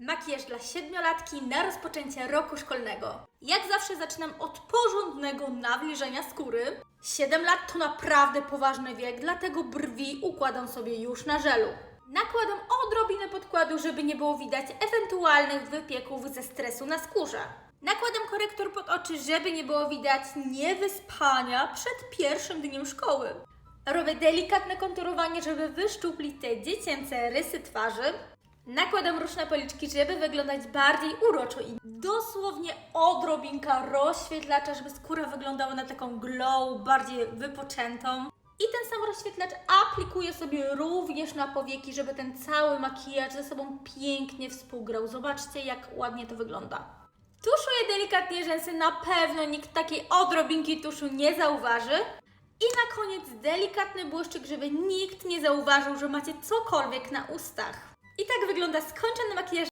Makijaż dla siedmiolatki na rozpoczęcie roku szkolnego. Jak zawsze zaczynam od porządnego nawilżenia skóry. 7 lat to naprawdę poważny wiek, dlatego brwi układam sobie już na żelu. Nakładam odrobinę podkładu, żeby nie było widać ewentualnych wypieków ze stresu na skórze. Nakładam korektor pod oczy, żeby nie było widać niewyspania przed pierwszym dniem szkoły. Robię delikatne konturowanie, żeby wyszczuplić te dziecięce rysy twarzy. Nakładam róż na policzki, żeby wyglądać bardziej uroczo i dosłownie odrobinka rozświetlacza, żeby skóra wyglądała na taką glow, bardziej wypoczętą. I ten sam rozświetlacz aplikuję sobie również na powieki, żeby ten cały makijaż ze sobą pięknie współgrał. Zobaczcie, jak ładnie to wygląda. Tuszuję delikatnie rzęsy, na pewno nikt takiej odrobinki tuszu nie zauważy. I na koniec delikatny błyszczyk, żeby nikt nie zauważył, że macie cokolwiek na ustach. I tak wygląda skończony makijaż